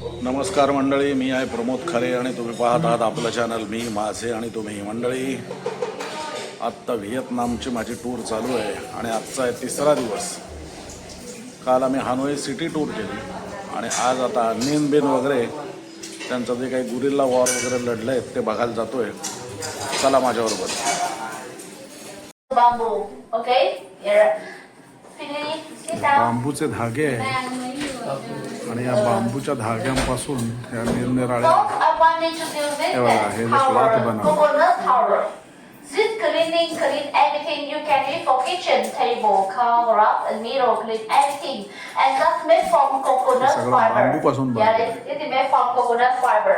नमस्कार मंडळी मी आहे प्रमोद खरे आणि तुम्ही पाहत आहात आपलं चॅनल मी माझे आणि तुम्ही मंडळी. आत्ता व्हिएतनामची माझी टूर चालू आहे आणि आजचा आहे तिसरा दिवस. काल आम्ही हानोई सिटी टूर केली आणि आज आता निन बिन वगैरे त्यांचं जे काही गुरिल्ला वॉर वगैरे लढले आहेत ते बघायला जातोय. चला माझ्याबरोबर. बांबूचे धागे आहे आणि या बांबूच्या धाग्यांपासून ह्या निरनिराळ्या First, I want to introduce this हे बघा, हे as जे cloth tower, बनवलं. coconut tower. This cleaning clean everything you can use for kitchen, table, car, rug, and mirror, clean everything. And that's made from coconut सगळं fiber. बांबूपासून Yeah, बनवलं. it, it is made from coconut fiber.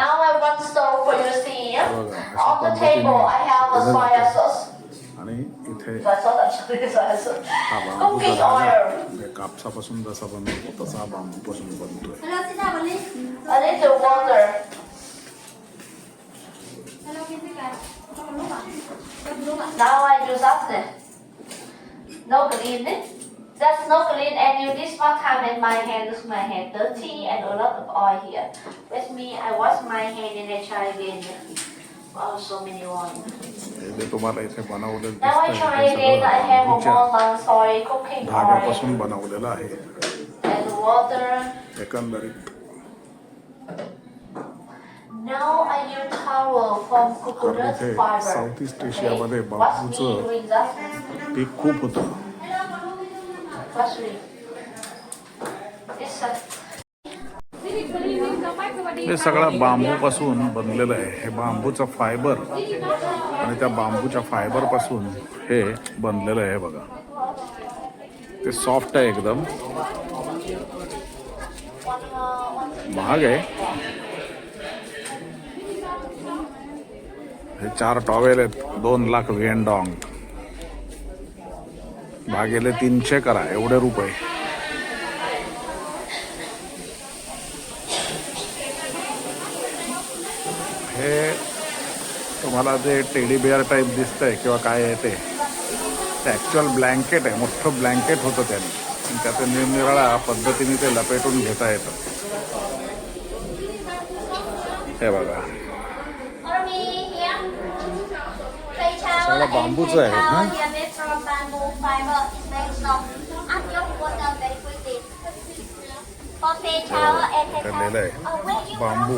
Now I want to stove for you to see here. बघा, अशा On the पद्धतीने table, I have a केलं soya जातं. sauce. आणि इथे Soya sauce, I'm sorry, soya sauce. हा बांबूचा Cooking धागा oil. म्हणजे कापसापासून जसा बनतो तसा हा बांबूपासून बनतोय Hello, sit down, Molly. A little water. Hello, cái gì cả? Không lúc ạ? Không lúc ạ? Now I use that. No clean it. That's no clean and you this one time in my hand is my hand dirty and a lot of oil here. With me I wash my hand and I try again. Oh so many oil. हे जे तुम्हाला इथे बनवलेलं Now I दिसतंय try हे again I सगळं have a बांबूच्या more long soy cooking oil धाग्यापासून बनवलेलं आहे and water. एकंदरीत Now I use towel from coconut इथे fiber. South east एशियामध्ये Okay? Watch me बांबूचं doing that. पीक खूप होतं Watch me. It's a हे सगळं बांबूपासून बनलेलं आहे. हे बांबूचं फायबर. आणि त्या बांबूच्या फायबरपासून हे बनलेलं आहे बघा. ते सॉफ्ट आहे एकदम. महाग आहे. हे चार टॉवेल आहेत. दोन लाख व्हिएनडॉंग भागेले तीनशे करा. एवढे रुपये. तुम्हाला जे टेडी बिअर टाईप दिसतं आहे किंवा काय आहे ते ॲक्च्युअल ब्लँकेट आहे मोठं ब्लँकेट होतं त्याने. त्याचं निरनिराळ्या पद्धतीने ते लपेटून घेता येतं. हे बघा. बांबूच आहे. बांबू.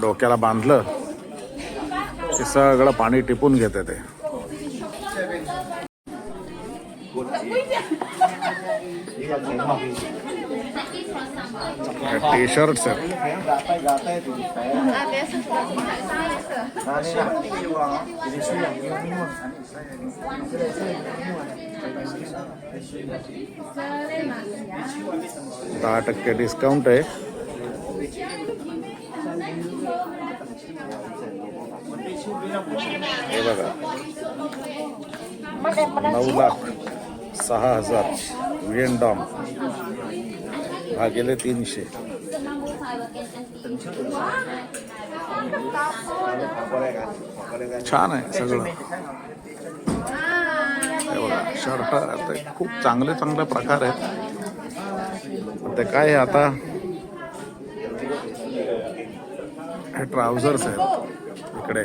डोक्याला बांधलं की सगळं पाणी टिपून घेते ते. टी शर्ट्स आहेत. दहा टक्के डिस्काउंट आहे. हे बघा. नऊ लाख सहा हजार विएनडॉम भागेले तीनशे. छान आहे सगळं. हे बघा शर्ट आता खूप चांगले चांगले प्रकार आहेत. ते काय आता? हे ट्राउझर्स आहेत इकडे.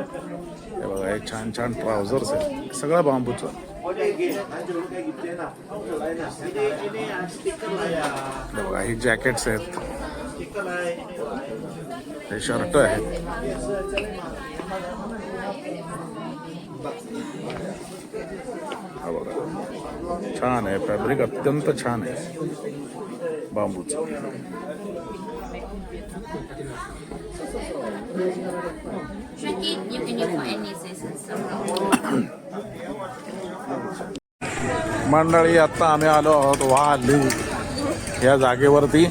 हे बघा हे छान छान ट्राउझर्स आहेत. सगळं बांबूचं हे बघा ही जॅकेट्स आहेत. हे शर्ट आहेत. छान आहे फॅब्रिक अत्यंत छान आहे. बांबूचं Tricky, you can use for any season. So. मंडळी आता आम्ही आलो आहोत वाली. या जागेवरती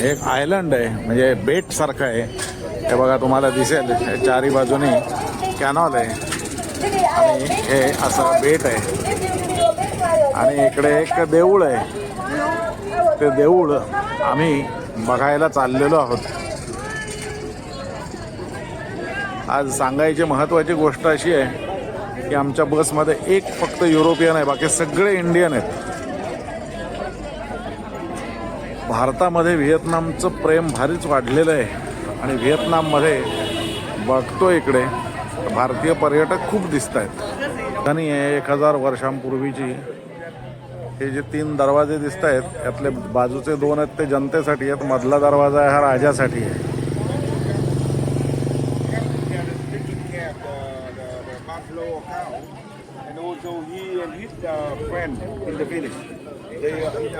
एक आयलंड आहे. म्हणजे बेट सारखं आहे. हे बघा तुम्हाला दिसेल. चारी बाजूनी कॅनॉल आहे. आणि हे असं बेट आहे. आणि इकडे एक देऊळ आहे. ते देऊळ आम्ही बघायला चाललेलो आहोत. आज सांगायची महत्त्वाची गोष्ट अशी आहे की आमच्या बसमध्ये एक फक्त युरोपियन आहे बाकी सगळे इंडियन आहेत. भारतामध्ये व्हिएतनामचं प्रेम भारीच वाढलेलं आहे आणि व्हिएतनाममध्ये बघतो इकडे भारतीय पर्यटक खूप दिसत आहेत आणि एक हजार वर्षांपूर्वीची. हे जे तीन दरवाजे दिसत आहेत यातले बाजूचे दोन आहेत ते जनतेसाठी आहेत मधला दरवाजा आहे हा राजासाठी आहे.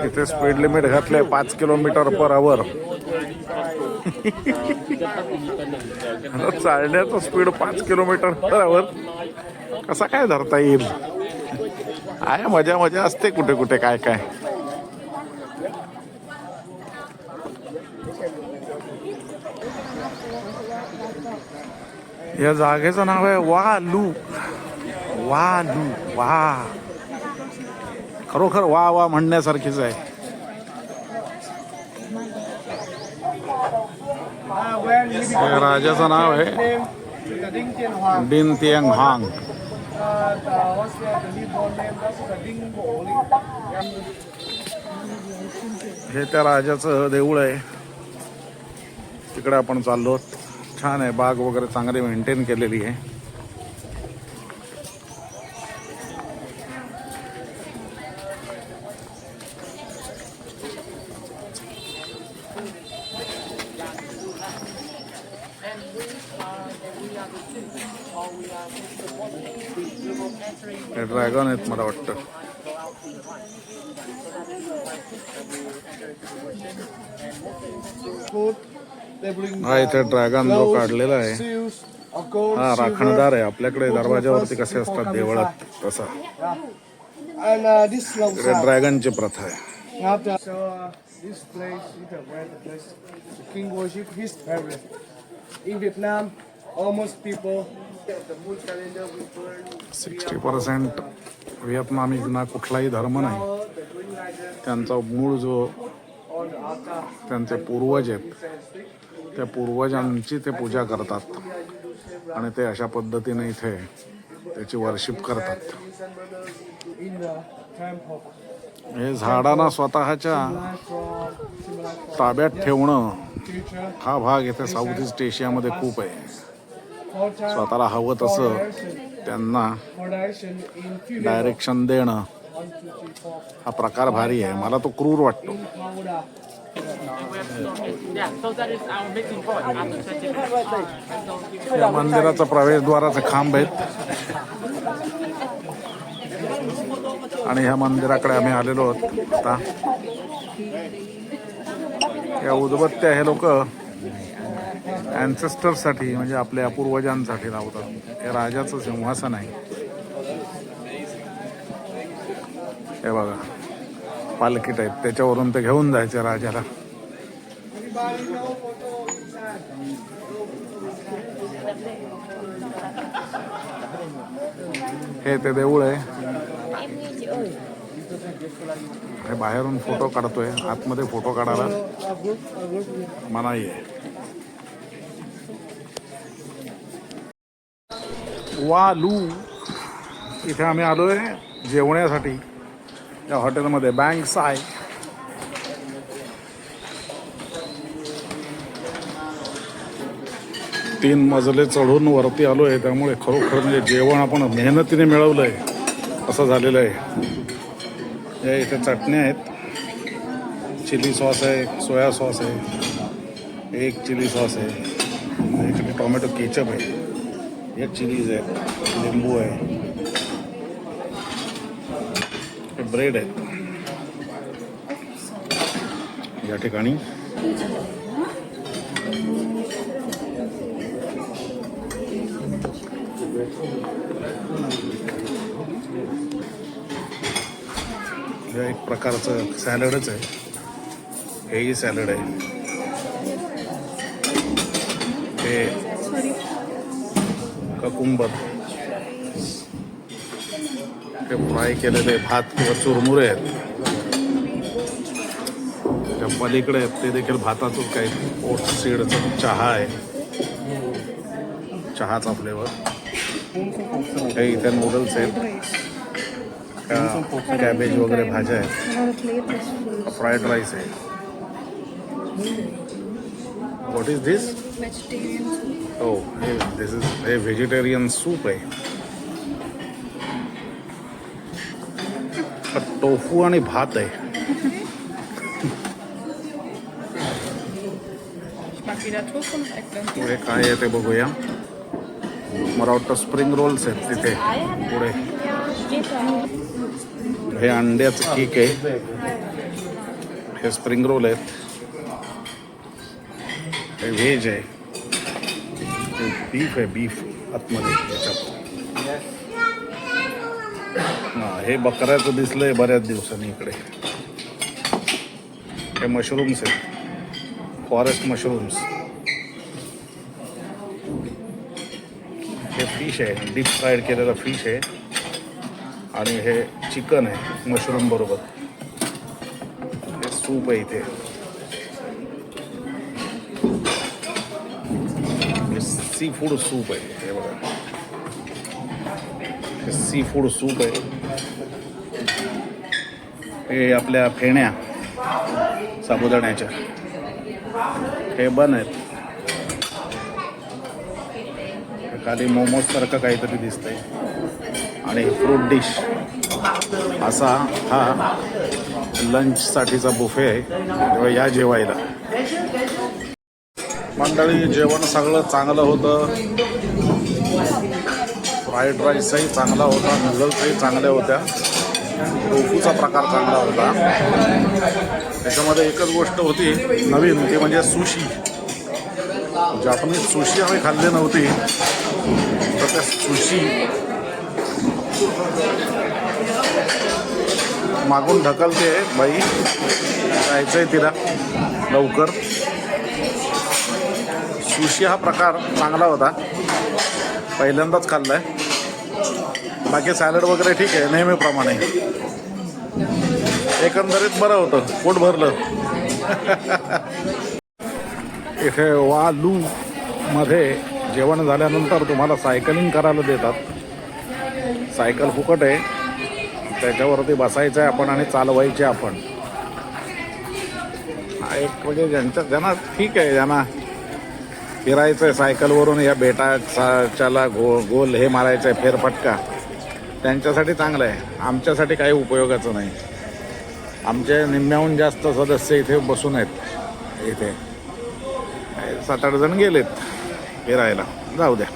इथे स्पीड लिमिट घातले पाच किलोमीटर पर आवर चालण्याचं स्पीड पाच किलोमीटर पर आवर कसा काय धरता येईल? आहे मजा मजा असते कुठे कुठे काय काय. या जागेचं नाव आहे वालू. वालू वा. खरोखर वा वा म्हणण्यासारखीच आहे. राजाचं नाव आहे. डिन तियंग हांग हे त्या राजाचं देऊळ आहे. तिकडे आपण चाललो छान आहे. बाग वगैरे चांगली मेंटेन केलेली आहे. हे ड्रॅगन आहेत मला वाटतं. हा इथे ड्रॅगन जो काढलेला आहे. हा राखणदार आहे. आपल्याकडे दरवाजावरती कसे असतात? देवळात तसा. ड्रॅगनची प्रथा आहे. Almost people. सिक्स्टी पर्सेंट व्हिएतनामीजना कुठलाही धर्म नाही त्यांचा मूळ जो त्यांचे पूर्वज आहेत त्या पूर्वजांची ते पूजा करतात आणि ते अशा पद्धतीने इथे त्याची वर्शिप करतात हे झाडांना स्वतःच्या ताब्यात ठेवणं हा भाग इथे साऊथ ईस्ट एशियामध्ये खूप आहे स्वतःला हवं तसं त्यांना डायरेक्शन देणं हा प्रकार भारी आहे. मला तो क्रूर वाटतो. या मंदिराचा प्रवेशद्वाराचं खांब आहेत. आणि ह्या मंदिराकडे आम्ही आलेलो आहोत. आता या उदबत्त्या हे लोक अँसेस्टरसाठी म्हणजे आपल्या पूर्वजांसाठी लावतात. हे राजाचं सिंहासन आहे. हे बघा पालखी टाईप. त्याच्यावरून ते घेऊन जायचे राजाला. हे ते देऊळ आहे. हे बाहेरून फोटो काढतोय. आतमध्ये फोटो काढायला मनाई आहे. वालू. इथे आम्ही आलो आहे जेवण्यासाठी या हॉटेलमध्ये. बँक आहे. तीन मजले चढून वरती आलो आहे त्यामुळे खरोखर म्हणजे जेवण आपण मेहनतीने मिळवलं आहे असं झालेलं आहे. या इथे चटण्या आहेत. चिली सॉस आहे सोया सॉस आहे एक चिली सॉस आहे इकडे टोमॅटो केचप आहे. एक चिलीज आहे लिंबू आहे ब्रेड आहेत या ठिकाणी. हे एक प्रकारचं सॅलडच आहे. हेही सॅलड आहे. हे ककुंबर हे फ्राय केलेले भात किंवा चुरमुरे आहेत. त्या पलीकडे आहेत. ते देखील भाताचंच काही ओट सीडचा चहा आहे. चहाचा फ्लेवर हे इथे नूडल्स आहेत. कॅबेज वगैरे भाज्या आहेत. फ्राईड राईस आहे. व्हॉट इज दिस हो हे दिस इज हे व्हेजिटेरियन सूप आहे टोफू आणि भात आहे. पुढे काय आहे ते बघूया. मला वाटतं स्प्रिंग रोल्स आहेत तिथे. पुढे. हे अंड्याचं केक आहे. हे स्प्रिंग रोल आहेत. व्हेज आहे. बीफ आहे बीफ आतमध्ये. त्याच्यात हा हे बकऱ्याचं दिसलंय बऱ्याच दिवसांनी इकडे. हे मशरूम्स आहेत. फॉरेस्ट मशरूम्स हे फिश आहे. डीप फ्राईड केलेलं फिश आहे. आणि हे चिकन आहे मशरूम बरोबर. हे सूप आहे इथे. सी फूड सूप आहे हे बघा हे सी फूड सूप आहे हे आपल्या फेण्या साबुदाण्याच्या. हे बन आहेत. खाली मोमोज सारखं काहीतरी दिसतंय. आणि फ्रूट डिश असा हा लंचसाठीचा बुफे आहे. तेव्हा या जेवायला. मंडळी जेवण सगळं चांगलं होतं. फ्राईड राईसही चांगला होता नूडल्सही चांगल्या होत्या. टोफूचा प्रकार चांगला होता. त्याच्यामध्ये एकच गोष्ट होती नवीन ती म्हणजे सुशी. जापनीज सुशी आम्ही खाल्ली नव्हती तर त्या सुशी मागून ढकलते बाई. जायचंय तिला लवकर. सुशी हा प्रकार चांगला होता. पहिल्यांदाच खाल्लाय. बाकी सॅलड वगैरे ठीक आहे नेहमीप्रमाणे. एकंदरीत बरं होतं पोट भरलं. इथे वालू मध्ये जेवण झाल्यानंतर तुम्हाला सायकलिंग करायला देतात. सायकल फुकट आहे. त्याच्यावरती बसायचं आहे आपण आणि चालवायचे आपण. एक म्हणजे ज्यांच्या ज्यांना ठीक आहे ज्यांना फिरायचं आहे सायकलवरून या बेटाच्याला गो गोल हे मारायचं आहे फेरफटका त्यांच्यासाठी चांगलं आहे. आमच्यासाठी काही उपयोगाचं नाही. आमचे निम्म्याहून जास्त सदस्य इथे बसून आहेत. इथे. सात आठ जण गेलेत फिरायला. जाऊ द्या.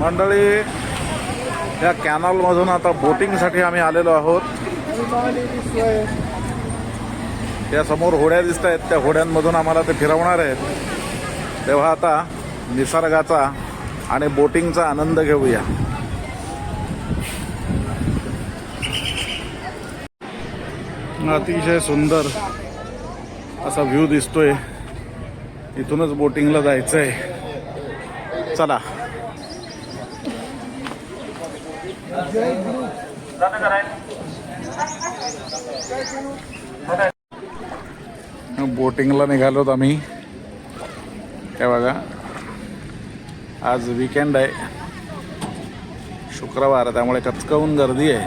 मंडळी या कॅनॉलमधून आता बोटिंगसाठी आम्ही आलेलो आहोत. त्या समोर होड्या दिसत आहेत. त्या होड्यांमधून आम्हाला ते फिरवणार आहेत. तेव्हा आता निसर्गाचा आणि बोटिंगचा आनंद घेऊया. अतिशय सुंदर असा व्ह्यू दिसतोय. इथूनच बोटिंगला जायचं आहे चला बोटिंगला निघालोत आम्ही. काय बघा. आज विकेंड आहे. शुक्रवार त्यामुळे कचकवून गर्दी आहे.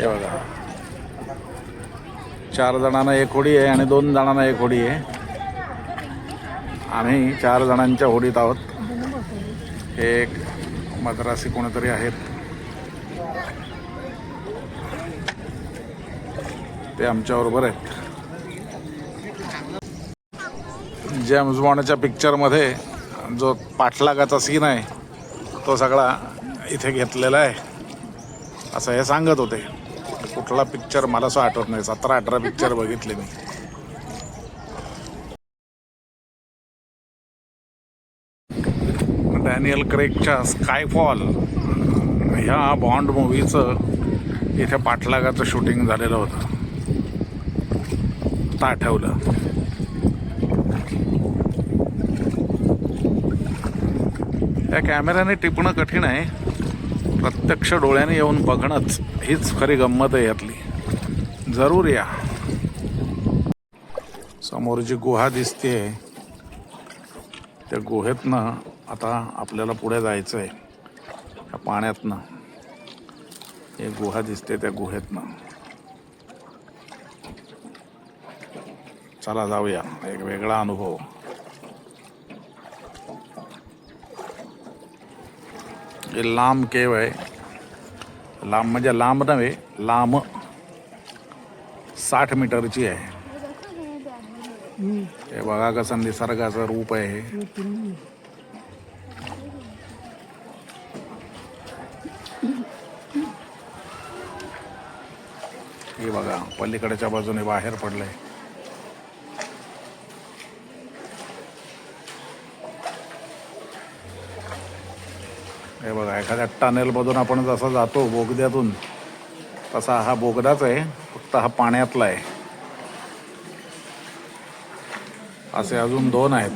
हे बघा. चार जणांना एक होडी आहे आणि दोन जणांना एक होडी आहे. आम्ही चार जणांच्या होडीत आहोत. हे एक मद्रासी कोणीतरी आहेत. ते आमच्याबरोबर आहेत. जेम्स बॉन्डच्या पिक्चरमध्ये जो पाठलागाचा सीन आहे तो सगळा इथे घेतलेला आहे. असं हे सांगत होते. कुठला पिक्चर मला असं आठवत नाही. सतरा अठरा पिक्चर बघितले मी. डॅनियल क्रेकच्या स्कायफॉल ह्या बॉन्ड मूवीचं इथे पाठलागाचं शूटिंग झालेलं होतं. ताठवलं त्या या कॅमेऱ्याने टिपणं कठीण आहे. प्रत्यक्ष डोळ्याने येऊन बघणंच हीच खरी गंमत आहे यातली. जरूर या. समोर जी गुहा दिसते त्या गुहेतनं आता आपल्याला पुढे जायचं आहे त्या पाण्यातनं. एक गुहा दिसते त्या गुहेतनं. चला जाऊया. एक वेगळा अनुभव. हे लांब केव आहे. लांब म्हणजे लांब नव्हे लांब साठ मीटरची आहे. हे बघा कसं निसर्गाचं रूप आहे. हे बघा पलीकडच्या बाजूने बाहेर पडलंय. हे बघा एखाद्या टनेलमधून आपण जसा जातो बोगद्यातून तसा हा बोगदाच आहे फक्त हा पाण्यातला आहे. असे अजून दोन आहेत.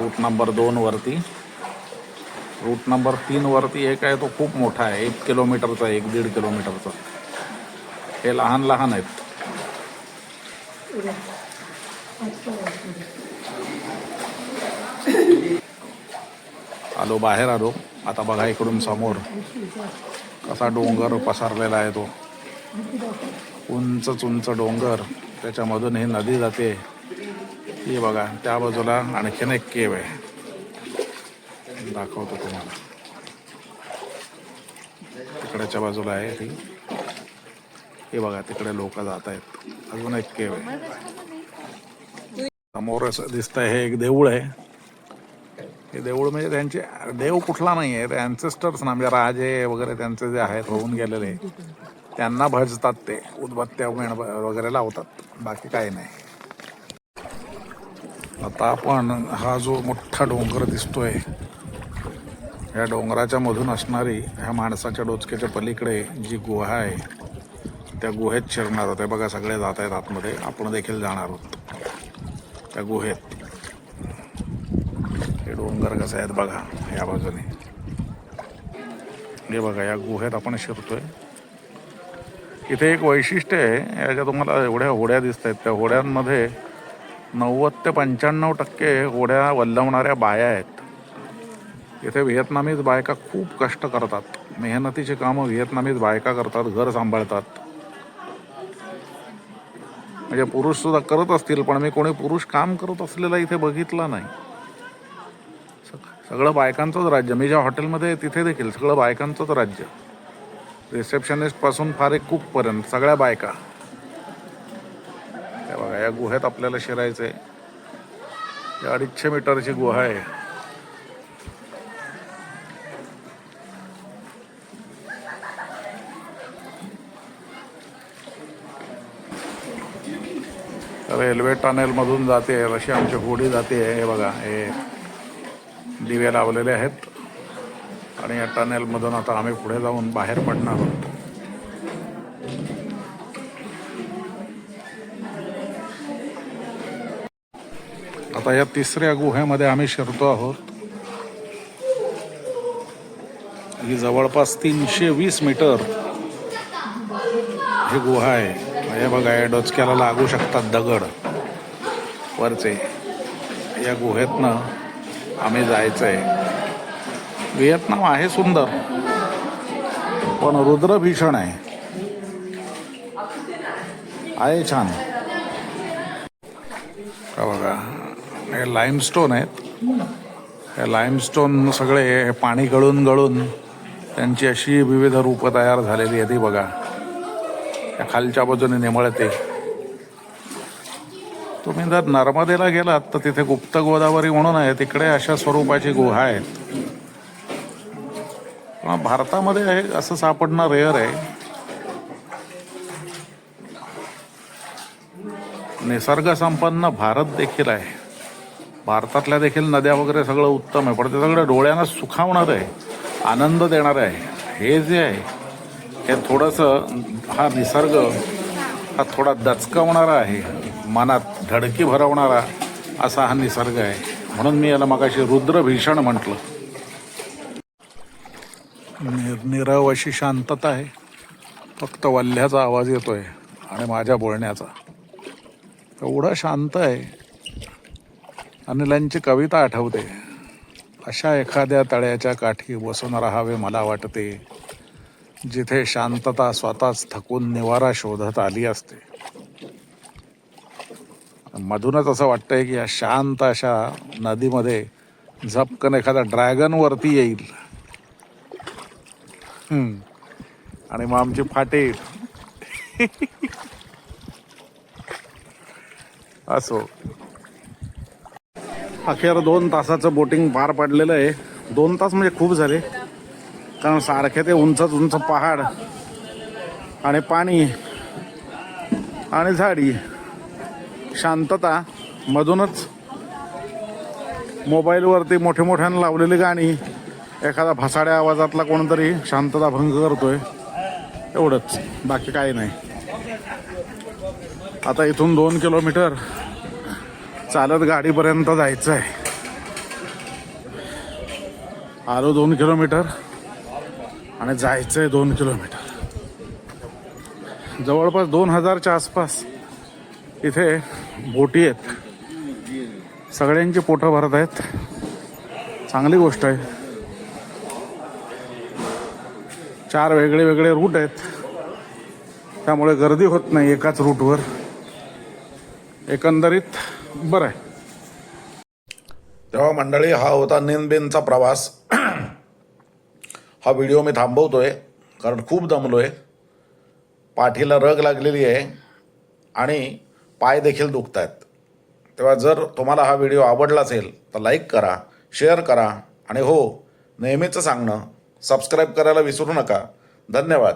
रूट नंबर दोन वरती. रूट नंबर तीन वरती एक आहे तो खूप मोठा आहे एक किलोमीटरचा एक दीड किलोमीटरचा. हे लहान लहान आहेत. आलो बाहेर आलो. आता बघा इकडून समोर कसा डोंगर पसरलेला आहे तो. उंच उंच डोंगर. त्याच्यामधून ही नदी जाते. ही बघा त्या बाजूला आणखीन एक केव आहे. दाखवतो तुम्हाला. तिकडच्या बाजूला आहे ती. हे बघा तिकडे लोक जात आहेत. अजून एक केव आहे. समोर असं दिसतंय हे एक देऊळ आहे. हे देऊळ म्हणजे त्यांचे देव कुठला नाही आहे अँसेस्टर्स ना म्हणजे राजे वगैरे त्यांचे जे आहेत होऊन गेलेले त्यांना भजतात ते. उदबत्त्या मेण वगैरे लावतात. बाकी काही नाही. आता आपण हा जो मोठा डोंगर दिसतोय ह्या डोंगराच्या मधून असणारी ह्या माणसाच्या डोचक्याच्या पलीकडे जी गुहा आहे त्या गुहेत शिरणार होते बघा सगळे जात आहेत आतमध्ये. आपण देखील जाणार आहोत त्या गुहेत. कसं आहेत बघा या बाजूने. हे बघा या गुहेत आपण शिरतोय. इथे एक वैशिष्ट्य आहे याच्या तुम्हाला एवढ्या होड्या दिसत आहेत त्या होड्यांमध्ये नव्वद ते पंच्याण्णव टक्के होड्या वल्लवणाऱ्या बाया आहेत. इथे व्हिएतनामीज बायका खूप कष्ट करतात. मेहनतीची कामं व्हिएतनामीज बायका करतात घर सांभाळतात. म्हणजे पुरुष सुद्धा करत असतील पण मी कोणी पुरुष काम करत असलेला इथे बघितला नाही. सगळं बायकांचंच राज्य. मी ज्या हॉटेलमध्ये तिथे देखील सगळं बायकांचंच राज्य. रिसेप्शनिस्टपासून फार एक कुकपर्यंत सगळ्या बायका. हे बघा या गुहेत आपल्याला शिरायचंय. या अडीचशे मीटरची गुहा आहे. रेल्वे टनेलमधून जाते अशी आमची होडी जाते हे बघा हे. दिवे लावलेले आहेत. आणि या टनेलमधून आता आम्ही पुढे जाऊन बाहेर पडणार आहोत. आता या तिसऱ्या गुहेमध्ये आम्ही शिरतो आहोत. ही जवळपास तीनशे वीस मीटर ही गुहा आहे. हे बघा या डोचक्याला लागू शकतात दगड. वरचे या गुहेतनं आम्ही जायचं आहे व्हिएतनाम आहे सुंदर पण रुद्र भीषण आहे. आहे छान. का बघा हे लाईमस्टोन आहेत. हे लाईमस्टोन सगळे हे पाणी गळून गळून त्यांची अशी विविध रूपं तयार झालेली आहे ती बघा. या खालच्या बाजूने निमळते. तुम्ही जर नर्मदेला गेलात तर तिथे गुप्त गोदावरी म्हणून आहे. तिकडे अशा स्वरूपाची गुहा आहेत पण भारतामध्ये आहे असं सापडणं रेअर आहे. निसर्ग संपन्न भारत देखील आहे. भारतातल्या देखील नद्या वगैरे सगळं उत्तम आहे. पण ते सगळं डोळ्यांना सुखावणार आहे. आनंद देणार आहे. हे जे आहे हे थोडंसं हा निसर्ग हा थोडा दचकावणारा आहे. मनात धडकी भरवणारा असा हा निसर्ग आहे. म्हणून मी याला मगाशी रुद्रभीषण म्हटलं. निर निरव अशी शांतता आहे. फक्त वल्ह्याचा आवाज येतोय आणि माझ्या बोलण्याचा. एवढं शांत आहे. अनिलांची कविता आठवते. अशा एखाद्या तळ्याच्या काठी बसून राहावे मला वाटते जिथे शांतता स्वतःच थकून निवारा शोधत आली असते. मधूनच असं वाटतंय की या शांत अशा नदीमध्ये झपकन एखादा ड्रॅगन वरती येईल. आणि मग आमची फाटे असो. अखेर दोन तासाचं बोटिंग पार पडलेलं आहे. दोन तास म्हणजे खूप झाले. कारण सारखे ते उंचच उंच पहाड आणि पाणी आणि झाडी. शांतता मधूनच मोबाईलवरती मोठे मोठ्यानं लावलेली गाणी एखादा भसाड्या आवाजातला कोणतरी शांतता भंग करतोय एवढंच. बाकी काही नाही. आता इथून दोन किलोमीटर चालत गाडीपर्यंत जायचं आहे आलो दोन किलोमीटर आणि जायचं आहे दोन किलोमीटर. जवळपास दोन हजारच्या आसपास इथे बोटी आहेत. सगळ्यांची पोटं भरत आहेत. चांगली गोष्ट आहे. चार वेगळे वेगळे रूट आहेत. त्यामुळे गर्दी होत नाही एकाच रूटवर एकंदरीत बरं आहे. तेव्हा मंडळी हा होता नेनबेनचा प्रवास. हा व्हिडिओ मी थांबवतोय कारण खूप दमलोय. पाठीला रग लागलेली आहे. आणि पाय देखील दुखत आहेत तेव्हा जर तुम्हाला हा व्हिडिओ आवडला असेल तर लाईक करा शेअर करा आणि हो नेहमीचं सांगणं सबस्क्राईब करायला विसरू नका. धन्यवाद.